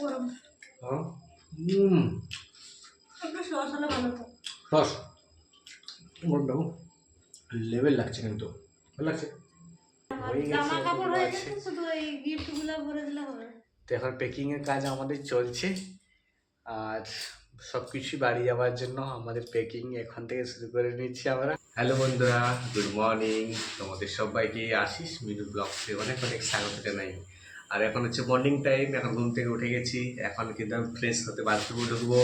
গরম। হ্যাঁ? লেভেল লাগছে কিন্তু। ভালো লাগছে? তো এখন প্যাকিং এর কাজ আমাদের চলছে। আর সব কিছু বাড়ি যাওয়ার জন্য আমাদের প্যাকিং এখন থেকে শুরু করে নিচ্ছি আমরা। হ্যালো বন্ধুরা গুড মর্নিং তোমাদের সবাইকে আশিস মিডল ব্লগসে অনেক অনেক স্বাগত জানাই। আর এখন হচ্ছে মর্নিং টাইম এখন ঘুম থেকে উঠে গেছি। এখন কিন্তু আমি ফ্রেশ হতে বাথরুমে ঢুকবো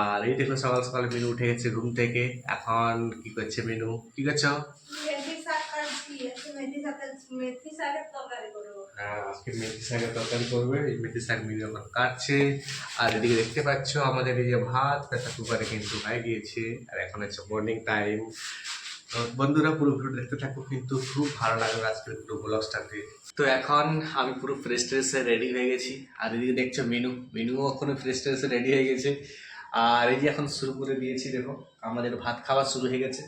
আর এই দেখুন সকাল সকালে মিনু উঠে গেছে ঘুম থেকে। এখন কি করছে মিনু কি করছ? মেথি শাকের তরকারি হ্যাঁ, আজকে মেথি শাকের তরকারি করবে। এই মেথি শাক এখন কাটছে। আর এদিকে দেখতে পাচ্ছ আমাদের এই যে ভাত প্রেসার কুকারে কিন্তু হয়ে গিয়েছে। আর এখন হচ্ছে মর্নিং টাইম বন্ধুরা, পুরো ভিডিও দেখতে থাকো, কিন্তু খুব ভালো লাগল আজকের পুরো ব্লগসটাতে তো এখন আমি পুরো ফ্রেশ ট্রেসে রেডি হয়ে গেছি। আর এদিকে দেখছ মেনু। মেনুও এখনও ফ্রেশ ট্রেসে রেডি হয়ে গেছে। আর এই যে এখন শুরু করে দিয়েছি, দেখো, আমাদের ভাত খাওয়া শুরু হয়ে গেছে।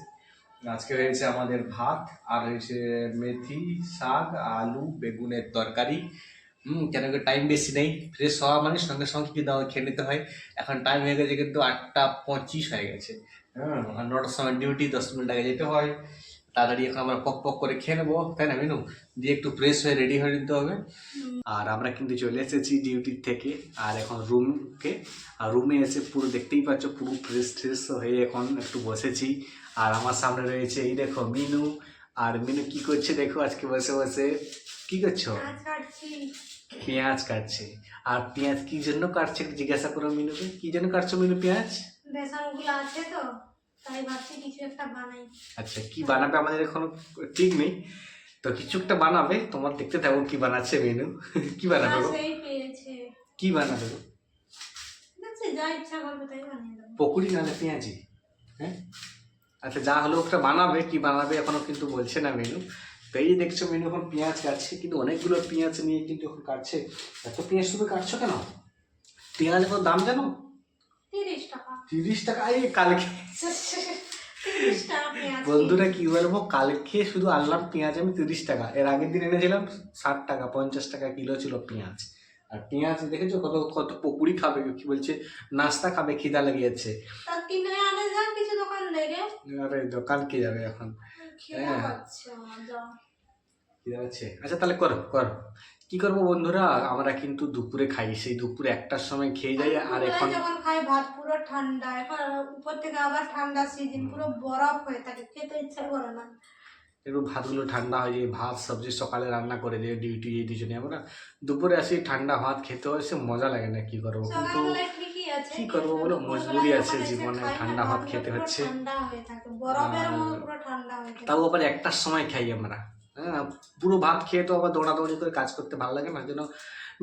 আজকে হয়েছে আমাদের ভাত, আর হয়েছে মেথি, শাক, আলু, বেগুনের তরকারি। হুম, কেন কি টাইম বেশি নেই। ফ্রেশ হওয়া মানে সঙ্গে সঙ্গে কি দাও, খেয়ে নিতে হয়। এখন টাইম হয়ে গেছে কিন্তু আটটা পঁচিশ হয়ে গেছে। হ্যাঁ আর নটার সময় ডিউটি দশ মিনিট আগে যেতে হয়। তাড়াতাড়ি এখন আমরা পক পক করে খেয়ে নেব। তাই না মিনু? দিয়ে একটু ফ্রেশ হয়ে রেডি হয়ে নিতে হবে। আর আমরা কিন্তু চলে এসেছি ডিউটির থেকে। আর এখন রুমকে আর রুমে এসে পুরো দেখতেই পাচ্ছ পুরো ফ্রেশ ফ্রেশ হয়ে এখন একটু বসেছি। আর আমার সামনে রয়েছে এই দেখো মিনু। আর মিনু কি করছে দেখো আজকে বসে বসে? কি করছ? পেঁয়াজ কাটছে। আর পেঁয়াজ কি জন্য কাটছে জিজ্ঞাসা করো মিনুকে। কি জন্য কাটছো মিনু পেঁয়াজ? বেসনগুলো আছে তো তাই ভাবছি কিছু একটা বানাই। আচ্ছা কি বানাবে আমাদের এখনও ঠিক নেই। তো কিছু একটা বানাবে তোমার দেখতে থাকো কি বানাচ্ছে মেনু। কি বানাবে গো? সেই পেয়েছে। কি বানাবে? দেখছি যা ইচ্ছা করবে তাই বানিয়ে দেবো। পকুড়ি নাহলে পেঁয়াজি হ্যাঁ? আচ্ছা যা হলো একটা বানাবে কি বানাবে এখনও কিন্তু বলছে না মেনু। তো এই দেখছ মেনু এখন পেঁয়াজ কাটছে কিন্তু অনেকগুলো পেঁয়াজ নিয়ে কিন্তু এখন কাটছে। এত পেঁয়াজ তুমি কাটছো কেন? পেঁয়াজ এখন দাম জানো? তিরিশ টাকা। তিরিশ টাকা? এই কালকে বন্ধুরা কি বলব? কালকে শুধু আনলাম পেঁয়াজ আমি তিরিশ টাকা। এর আগের দিন এনেছিলাম ষাট টাকা পঞ্চাশ টাকা কিলো ছিল পেঁয়াজ। আর পেঁয়াজ দেখেছ কত কত পকুড়ি খাবে? কি বলছে? নাস্তা খাবে খিদা লেগেছে। আরে দোকান কে যাবে এখন। হ্যাঁ। খিদা পাচ্ছে? আচ্ছা তাহলে করো করো। কি করব বন্ধুরা? আমরা কিন্তু দুপুরে খাই সেই দুপুরে একটার সময় খেয়ে যাই আর এখন যখন খাই ভাত পুরো ঠান্ডা। এখন উপর থেকে আবার ঠান্ডা সিজন পুরো বরফ হয়ে থাকে খেতে ইচ্ছা করে না। একটু ভাতগুলো ঠান্ডা হয়ে যায় ভাত সবজি সকালে রান্না করে দিয়ে ডিউটি এই দুজনে। আমরা দুপুরে আসি ঠান্ডা ভাত খেতে হয় সে মজা লাগে না কি করব? কিন্তু কি করব বলো, মজবুরি আছে জীবনে, ঠান্ডা ভাত খেতে হচ্ছে। তাও আবার একটার সময় খাই আমরা। হ্যাঁ পুরো ভাত খেয়ে তো আবার দৌড়াদৌড়ি করে কাজ করতে ভালো লাগে না, যেন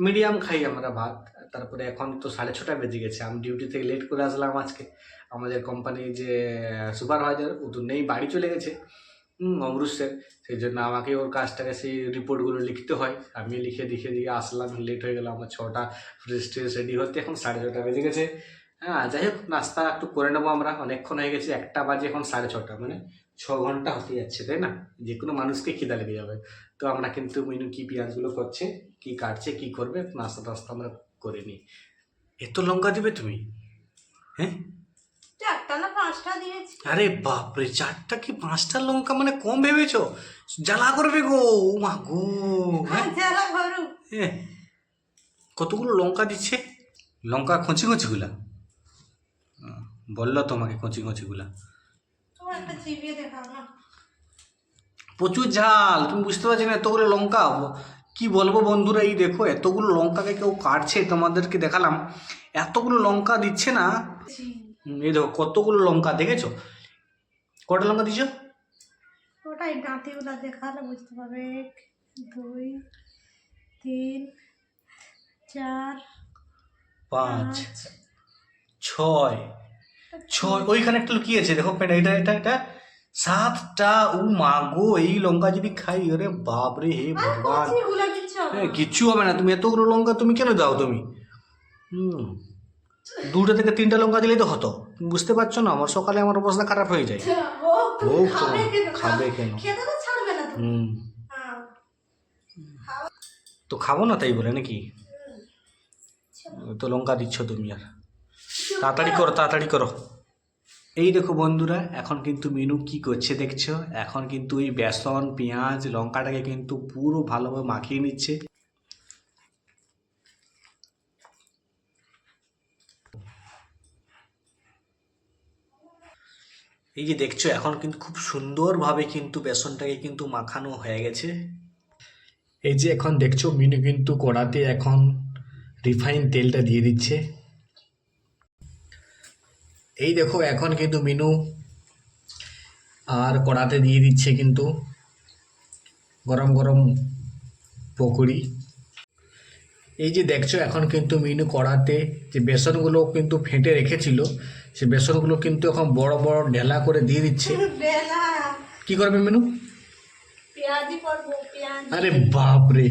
মিডিয়াম খাই আমরা ভাত। তারপরে এখন তো সাড়ে ছটা বেজে গেছে, আমি ডিউটি থেকে লেট করে আসলাম আজকে। আমাদের কোম্পানির যে সুপারভাইজার ও তো নেই, বাড়ি চলে গেছে, হুম অমরুষের সেই জন্য আমাকে ওর কাজটাকে সেই রিপোর্টগুলো লিখতে হয়। আমি লিখে লিখে দিয়ে আসলাম লেট হয়ে গেল, আমার ছটা ফ্রেশ ট্রেশ রেডি হতে এখন সাড়ে ছটা বেজে গেছে। হ্যাঁ যাই হোক, নাস্তা একটু করে নেব আমরা, অনেকক্ষণ হয়ে গেছে, একটা বাজে এখন সাড়ে ছটা মানে ছ ঘণ্টা হতে যাচ্ছে তাই না? যে কোনো মানুষকে খিদা লেগে যাবে। তো আমরা কিন্তু মিনু কি পেঁয়াজগুলো করছে কি কাটছে কি করবে নাস্তা টাস্তা আমরা করে নিই। এত লঙ্কা দিবে তুমি? হ্যাঁ? চারটা না পাঁচটা দিয়েছি। আরে বাপরে চারটা কি পাঁচটা লঙ্কা? মানে কম ভেবেছো? জ্বালা করবে গো ও মা গো হ্যাঁ? জেলা কতগুলো লঙ্কা দিচ্ছে? লঙ্কা খঁচি খঁচিগুলা? বলল তোমাকে কচি কচিগুলা তোমার একটা চিবিয়ে দেখাও না প্রচুর ঝাল তুমি বুঝতে পারছি না এতগুলো লঙ্কা কি বলব বন্ধুরা এই দেখো এতগুলো লঙ্কাকে কেউ কাটছে তোমাদেরকে দেখালাম। এতগুলো লঙ্কা দিচ্ছে না এই দেখো কতগুলো লঙ্কা দেখেছ? কটা লঙ্কা দিচ্ছ ওটাই দাঁতিগুলো দেখালে বুঝতে পারবে এক দুই তিন চার পাঁচ। ছয় ছয় ওইখানে একটা লুকিয়েছে দেখো এটা এটা এটা। সাতটা ও মাগো এই লঙ্কা যদি খাই আরে বাপরে হে ভগবান। কিচ্ছু হবে না তুমি এতগুলো লঙ্কা তুমি কেন দাও তুমি? দুটো থেকে তিনটা লঙ্কা দিলেই তো হতো। বুঝতে পারছ না আমার সকালে আমার অবস্থা খারাপ হয়ে যায়। ও খাবে কেন? হুম। তো খাব না তাই বলে নাকি? তো লঙ্কা দিচ্ছ তুমি আর। তাড়াতাড়ি করো তাড়াতাড়ি করো। এই দেখো বন্ধুরা, এখন কিন্তু মিনু কি করছে দেখছ? এখন কিন্তু এই বেসন, পেঁয়াজ, লঙ্কাটাকে কিন্তু পুরো ভালোভাবে মাখিয়ে নিচ্ছে। এই যে দেখছ, এখন কিন্তু খুব সুন্দরভাবে কিন্তু বেসনটাকে কিন্তু মাখানো হয়ে গেছে। এই যে এখন দেখছ, মিনু কিন্তু কড়াতে এখন রিফাইন তেলটা দিয়ে দিচ্ছে। এই দেখো এখন কিন্তু মিনু আর কড়াতে দিয়ে দিচ্ছে কিন্তু গরম গরম পকোড়ি। এই যে দেখছ এখন কিন্তু মিনু কড়াতে যে বেসনগুলো কিন্তু ফেটে রেখেছিল সে বেসনগুলো কিন্তু এখন বড় বড় ঢেলা করে দিয়ে দিচ্ছে। কি করবে মিনু? আরে বাপরে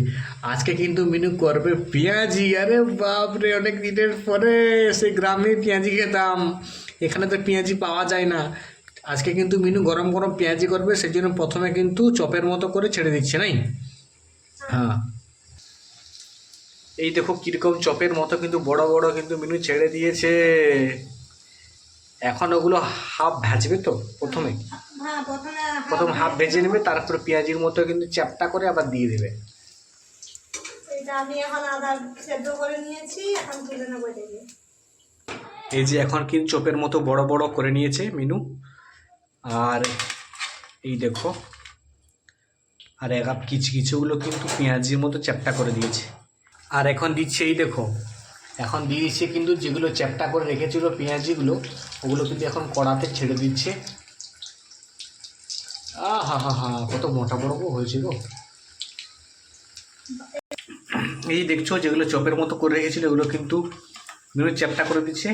আজকে কিন্তু মিনু করবে পেঁয়াজি। আরে বাপরে অনেক দিনের পরে সে গ্রামে পেঁয়াজি খেতাম। এখানে তো পেঁয়াজি পাওয়া যায় না। আজকে কিন্তু মিনু গরম গরম পেঁয়াজি করবে সেই জন্য প্রথমে কিন্তু চপের মতো করে ছেড়ে দিচ্ছে নাই? হ্যাঁ। এই দেখো কীরকম চপের মতো কিন্তু বড় বড় কিন্তু মিনু ছেড়ে দিয়েছে। এখন ওগুলো হাফ ভাজবে তো প্রথমে? হ্যাঁ প্রথম হাফ ভেজে নেবে তারপরে পেঁয়াজির মতো কিন্তু চ্যাপটা করে আবার দিয়ে দেবে। আমি এখন আদা সেদ্ধ করে নিয়েছি এখন তুলে নেব এই যে এখন কিন্তু চোপের মতো বড় বড় করে নিয়েছে মিনু। আর এই দেখো, আর এক আপ কিছু কিছুগুলো কিন্তু পেঁয়াজির মতো চ্যাপটা করে দিয়েছে। আর এখন দিচ্ছে এই দেখো, এখন দিয়ে দিচ্ছে কিন্তু যেগুলো চ্যাপটা করে রেখেছিল পেঁয়াজিগুলো, ওগুলো কিন্তু এখন কড়াতে ছেড়ে দিচ্ছে। আ হা হা হা কত মোটা বড় হয়েছে গো। এই দেখছ, যেগুলো চপের মতো করে রেখেছিল ওগুলো কিন্তু মিনু চ্যাপটা করে দিচ্ছে।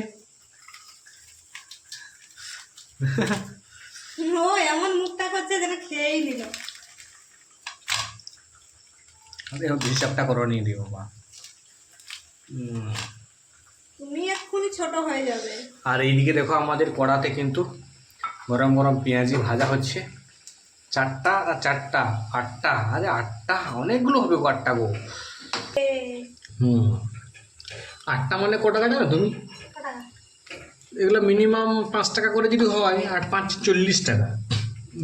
ও এমন মুখটা করছে যেন খেয়েই নিল। আরে চ্যাপটা করো নিয়ে দিও বাবা। তুমি এক্ষুনি ছোট হয়ে যাবে। আর এইদিকে দেখো আমাদের কড়াতে কিন্তু গরম গরম পেঁয়াজি ভাজা হচ্ছে। চারটা আর চারটা আটটা আরে আটটা অনেকগুলো হবে গো আটটা গো। হুম। আটটা মানে ক টাকা জানো তুমি। এগুলো মিনিমাম পাঁচ টাকা করে যদি হয়, আর পাঁচ চল্লিশ টাকা।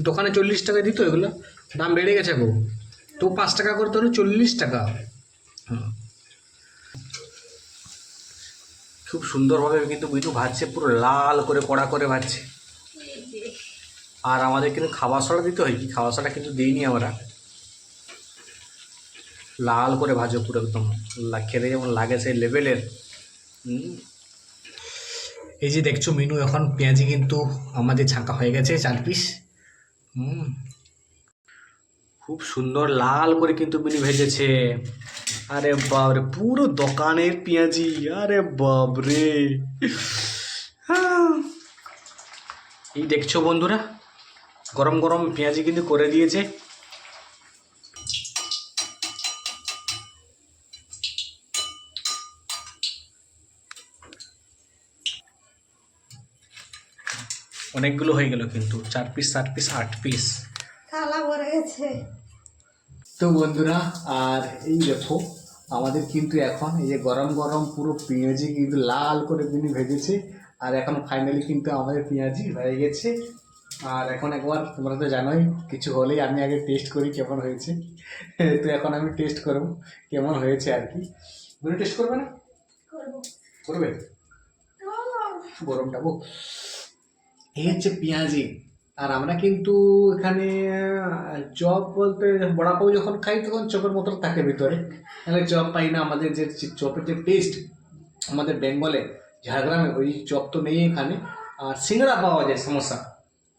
দোকানে চল্লিশ টাকা দিত এগুলো, দাম বেড়ে গেছে গো। তো পাঁচ টাকা করে তো চল্লিশ টাকা। খুব সুন্দরভাবে কিন্তু বিটু ভাজছে, পুরো লাল করে, কড়া করে ভাজছে। আর আমাদের কিন্তু খাবার সড়া দিতে হয় কি? খাবার সড়া কিন্তু দিইনি আমরা। লাল করে ভাজো পুরো একদম। খেতে যেমন লাগে সেই লেভেলের। এই যে দেখছ মিনু, এখন পেঁয়াজি কিন্তু আমাদের ছাঁকা হয়ে গেছে, চার পিস হুম। খুব সুন্দর, লাল করে কিন্তু মিনু ভেজেছে। আরে বাবরে পুরো দোকানের পেঁয়াজি, আরে বাবরে হ্যাঁ। এই দেখছ বন্ধুরা, গরম গরম পেঁয়াজি কিন্তু করে দিয়েছে। অনেকগুলো হয়ে গেল কিন্তু। চার পিস চার পিস আট পিস থালা ভরে গেছে। তো বন্ধুরা আর এই দেখো আমাদের কিন্তু এখন এই যে গরম গরম পুরো পেঁয়াজি কিন্তু লাল করে তিনি ভেজেছে। আর এখন ফাইনালি কিন্তু আমাদের পেঁয়াজি হয়ে গেছে। আর এখন একবার তোমরা তো জানোই কিছু হলেই আমি আগে টেস্ট করি কেমন হয়েছে। তো এখন আমি টেস্ট করব কেমন হয়েছে আর কি। তুমি টেস্ট করবে না? করবে। গরমটা গো এই হচ্ছে পেঁয়াজি। আর আমরা কিন্তু এখানে চপ বলতে বড়াপাও যখন খাই তখন চপের মতো থাকে ভিতরে। তাহলে চপ পাই না, আমাদের যে চপের যে টেস্ট আমাদের বেঙ্গলে, ঝাড়গ্রামে, ওই চপ তো নেই এখানে। আর সিঙ্গড়া পাওয়া যায়, সমস্যা।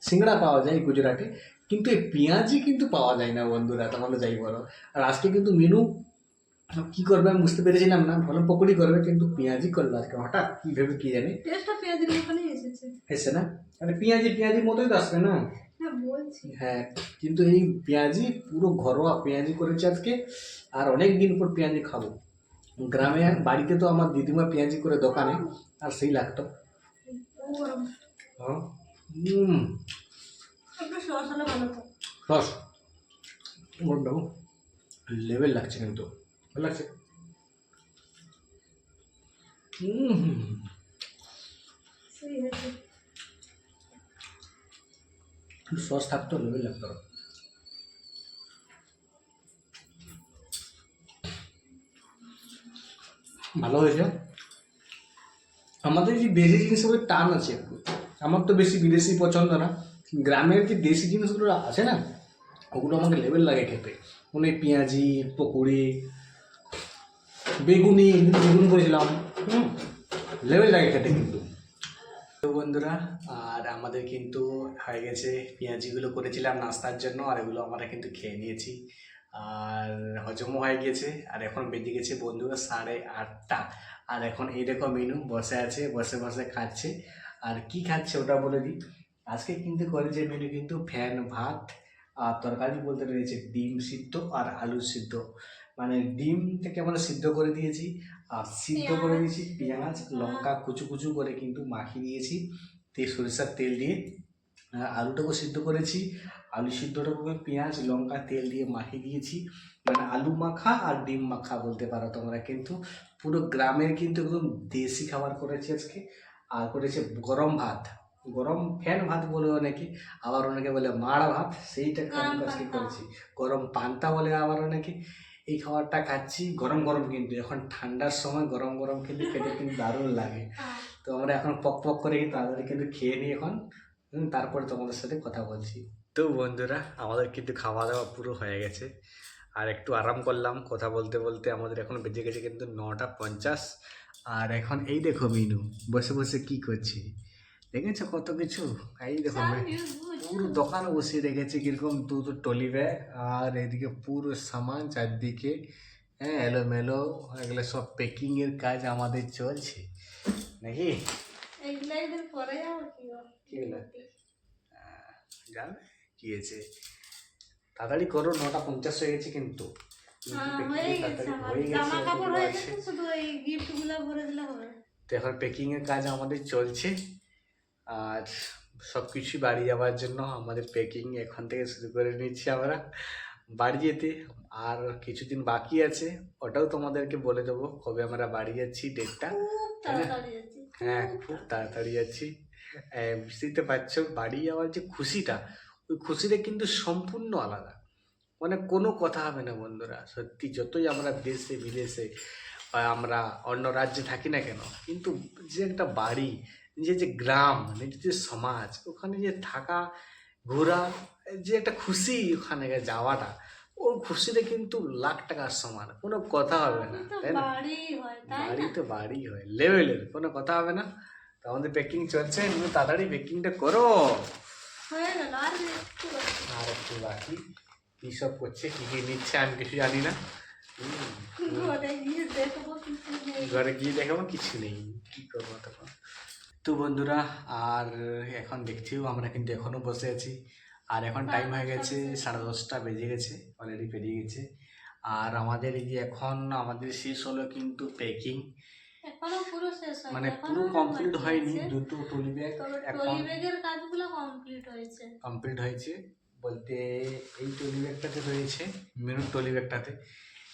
সিঙ্গড়া পাওয়া যায় গুজরাটে। কিন্তু এই পেঁয়াজি কিন্তু পাওয়া যায় না বন্ধুরা, তাহলে যাই বলো। আর আজকে কিন্তু মেনু কি করবে? আমি বুঝতে পেরেছিলাম না। ভালো পকোড়ি করবে কিন্তু পেঁয়াজি করল আজকে। হঠাৎ কি ভেবে কি জানি? টেস্টটা পেঁয়াজের মতনই এসেছে। এসে না? মানে পেঁয়াজি পেঁয়াজির মতোই তো আসবে না? হ্যাঁ কিন্তু এই পেঁয়াজি পুরো ঘরোয়া পেঁয়াজি করেছে আজকে আর অনেক দিন পর পেঁয়াজি খাব। গ্রামে বাড়িতে তো আমার দিদিমা পেঁয়াজি করে দোকানে আর সেই লাগতো। রস লেভেল লাগছে কিন্তু। ভালো লাগছে সস থাকতো লেভেল লাগতো। ভালো হয়েছে? আমাদের যে দেশি জিনিসের টান আছে আমার তো বেশি বিদেশি পছন্দ না। গ্রামের যে দেশি জিনিসগুলো আছে না ওগুলো আমাকে লেভেল লাগে খেতে। মানে পেঁয়াজি পকোড়ি বেগুনি, বেগুন করেছিলাম। লেভেল লাগে খেতে কিন্তু। তো বন্ধুরা, আর আমাদের কিন্তু হয়ে গেছে, পেঁয়াজিগুলো করেছিলাম নাস্তার জন্য, আর এগুলো আমরা কিন্তু খেয়ে নিয়েছি। আর হজমও হয়ে গেছে, আর এখন বেজে গেছে বন্ধুরা সাড়ে আটটা। আর এখন এইরকম মেনু বসে আছে, বসে বসে খাচ্ছে। আর কি খাচ্ছে ওটা বলে দিই। আজকে কিন্তু করেছে মেনু কিন্তু ফ্যান, ভাত আর তরকারি বলতে রয়েছে ডিম সিদ্ধ আর আলু সিদ্ধ। মানে ডিম থেকে আমরা সিদ্ধ করে দিয়েছি আর সিদ্ধ করে দিয়েছি পেঁয়াজ লঙ্কা কুচু কুচু করে কিন্তু মাখিয়ে দিয়েছি তে সরিষার তেল দিয়ে আর আলুটাকেও সিদ্ধ করেছি। আলু সিদ্ধটাকে পেঁয়াজ লঙ্কা তেল দিয়ে মাখিয়ে দিয়েছি। মানে আলু মাখা আর ডিম মাখা বলতে পারো তোমরা কিন্তু। পুরো গ্রামের কিন্তু একদম দেশি খাবার করেছি আজকে। আর করেছে গরম ভাত। গরম ফ্যান ভাত বলে অনেকে আবার অনেকে বলে মাড় ভাত। সেইটা আজকে করেছি। গরম পান্তা বলে আবার অনেকে। এই খাবারটা খাচ্ছি গরম গরম কিন্তু। এখন ঠান্ডার সময় গরম গরম কিন্তু খেতে কিন্তু দারুণ লাগে। হ্যাঁ। তো আমরা এখন পক পক করে কিন্তু তাড়াতাড়ি কিন্তু খেয়ে নিই এখন। তারপরে তোমাদের সাথে কথা বলছি। তো বন্ধুরা আমাদের কিন্তু খাওয়া দাওয়া পুরো হয়ে গেছে। আর একটু আরাম করলাম কথা বলতে বলতে। আমাদের এখন বেজে গেছে কিন্তু নটা পঞ্চাশ। আর এখন এই দেখো মিনু বসে বসে কি করছি? দেখেছ কত কিছু? এই দেখো? পুরো দোকান বসিয়ে রেখেছে কীরকম দুটো টলি ব্যাগ আর এদিকে পুরো সামান চারদিকে হ্যাঁ এলোমেলো এগুলো সব প্যাকিং এর কাজ আমাদের চলছে। নাকি? এদের কি হবে? যাবে কি হয়েছে? তাড়াতাড়ি করো নটা পঞ্চাশ হয়ে গেছে কিন্তু। হ্যাঁ, এখন প্যাকিং এর কাজ আমাদের চলছে। আর সব কিছু বাড়ি যাওয়ার জন্য আমাদের প্যাকিং এখন থেকে শুরু করে নিচ্ছি আমরা বাড়ি যেতে। আর কিছুদিন বাকি আছে ওটাও তোমাদেরকে বলে দেবো কবে আমরা বাড়ি যাচ্ছি ডেটটা তাড়াতাড়ি হ্যাঁ খুব তাড়াতাড়ি যাচ্ছি। বুঝতেই পারছ বাড়ি যাওয়ার যে খুশিটা ওই খুশিটা কিন্তু সম্পূর্ণ আলাদা। মানে কোনো কথা হবে না বন্ধুরা সত্যি। যতই আমরা দেশে বিদেশে আমরা অন্য রাজ্যে থাকি না কেন কিন্তু যে একটা বাড়ি নিজের যে গ্রাম নিজের যে সমাজ ওখানে যে থাকা ঘোরা যে একটা খুশি ওখানে যাওয়াটা ওর খুশিটা কিন্তু লাখ টাকার সমান কোনো কথা হবে না তাই না? বাড়ি তো বাড়ি হয় লেভেলের কোনো কথা হবে না। তো আমাদের প্যাকিং চলছে তুমি তাড়াতাড়ি প্যাকিংটা করো। আর একটু বাকি। কী সব করছে কী কী নিচ্ছে আমি কিছু জানি না। ঘরে গিয়ে দেখাবো কিছু নেই কী করব তখন? তো বন্ধুরা আর এখন দেখছিও আমরা কিন্তু এখনও বসে আছি। আর এখন টাইম হয়ে গেছে সাড়ে দশটা বেজে গেছে অলরেডি পেরিয়ে গেছে। আর আমাদের এই যে এখন আমাদের শেষ হলো কিন্তু প্যাকিং মানে পুরো কমপ্লিট হয়নি দুটো ট্রলি ব্যাগ ব্যাগের কাজগুলো কমপ্লিট হয়েছে। কমপ্লিট হয়েছে। বলতে এই ট্রলি ব্যাগটাতে রয়েছে মেরুন ট্রলি ব্যাগটাতে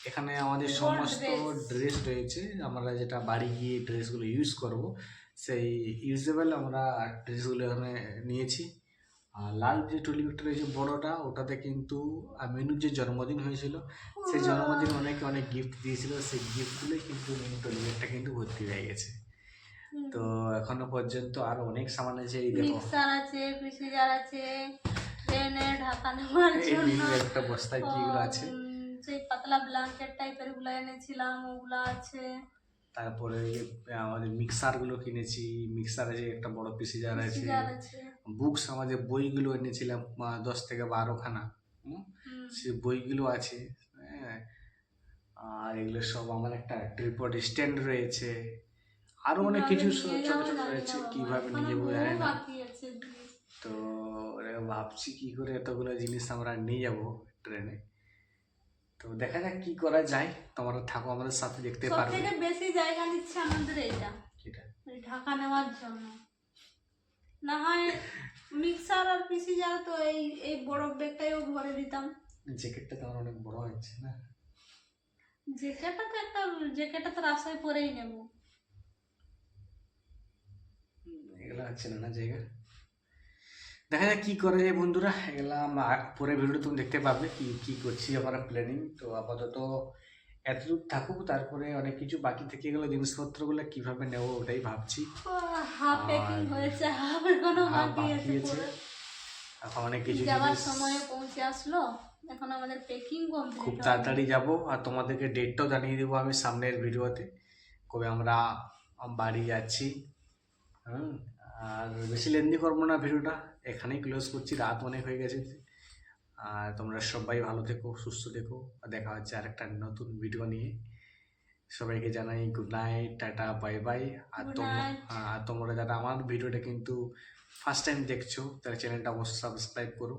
এখানে আমাদের সমস্ত ড্রেস রয়েছে। আমরা যেটা বাড়ি গিয়ে ড্রেসগুলো ইউজ করব। সেই ইউজেবল আমরা ড্রেসগুলো এখানে নিয়েছি। আর লাল যে ব্যাগটা রয়েছে বড়টা ওটাতে কিন্তু মেনুর যে জন্মদিন হয়েছিল সেই জন্মদিন অনেকে অনেক গিফট দিয়েছিল সেই গিফটগুলোই কিন্তু মেনু ট্রলি কিন্তু ভর্তি হয়ে গেছে। তো এখনও পর্যন্ত আরও অনেক সামান আছে এই দেখো। মিক্সার আছে পিসিজার আছে ট্রেনে ঢাকা নেওয়ার জন্য। একটা বস্তায় কি আছে? সেই পাতলা ব্ল্যাঙ্কেট টাইপেরগুলো এনেছিলাম ওগুলো আছে। তারপরে আমাদের মিক্সারগুলো কিনেছি। মিক্সারে যে একটা বড় পিসি জার আছে। বুকস আমাদের বইগুলো এনেছিলাম দশ থেকে বারো খানা হুম, হুম। সে বইগুলো আছে হ্যাঁ। আর এগুলো সব আমার একটা ট্রিপড স্ট্যান্ড রয়েছে। আরও অনেক কিছু নিয়ে ছোট ছোট রয়েছে কীভাবে নিয়ে যাব বহু না। তো ভাবছি কি করে এতগুলো জিনিস আমরা নিয়ে যাব ট্রেনে। তো দেখা যাক কি করা যায়। তোমরা থাকো আমাদের সাথে দেখতে সব পারবে থেকে বেশি জায়গা নিচ্ছে আমাদের এইটা এটা। ঢাকা নেওয়ার জন্য। না হয় মিক্সার আর পিসিজার তো এই এই বড় ব্যাগটাইও ভরে দিতাম। জ্যাকেটটা তোমার অনেক বড় হচ্ছে না? জ্যাকেটটা তো একটা জ্যাকেটটা তো রাস্তায় পরেই নেব। এগুলো হচ্ছে নানা জায়গা? দেখা যাক কি করে যায় বন্ধুরা এগুলা আমা- পরে ভিডিও তুমি দেখতে পাবে কি কি করছি আমরা প্ল্যানিং তো আপাতত এতটুকু থাকুক তারপরে অনেক কিছু বাকি থেকে গেলো জিনিসপত্রগুলো কীভাবে নেব ওটাই ভাবছি। হাফ প্যাকিং হয়েছে হাফ এখনও বাকি আছে। এখন অনেক কিছু যাওয়ার সময় পৌঁছে আসলো এখন আমাদের প্যাকিং খুব তাড়াতাড়ি যাব আর তোমাদেরকে ডেটটাও জানিয়ে দেবো আমি সামনের ভিডিওতে কবে আমরা বাড়ি যাচ্ছি। হুম। আর বেশি লেন্দি করব না ভিডিওটা। এখানেই ক্লোজ করছি রাত অনেক হয়ে গেছে। আর তোমরা সবাই ভালো থেকো সুস্থ থেকো। আর দেখা হচ্ছে আরেকটা নতুন ভিডিও নিয়ে। সবাইকে জানাই good night tata bye bye আর তোমরা night. আর তোমরা যারা আমার ভিডিওটা কিন্তু ফার্স্ট টাইম দেখছ তারা চ্যানেলটা অবশ্যই সাবস্ক্রাইব করো।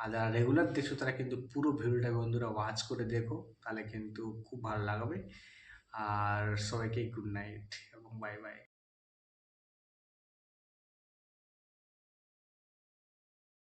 আর যারা রেগুলার দেখছ তারা কিন্তু পুরো ভিডিওটা বন্ধুরা ওয়াচ করে দেখো। তাহলে কিন্তু খুব ভালো লাগবে। আর সবাইকে গুড নাইট এবং বাই বাই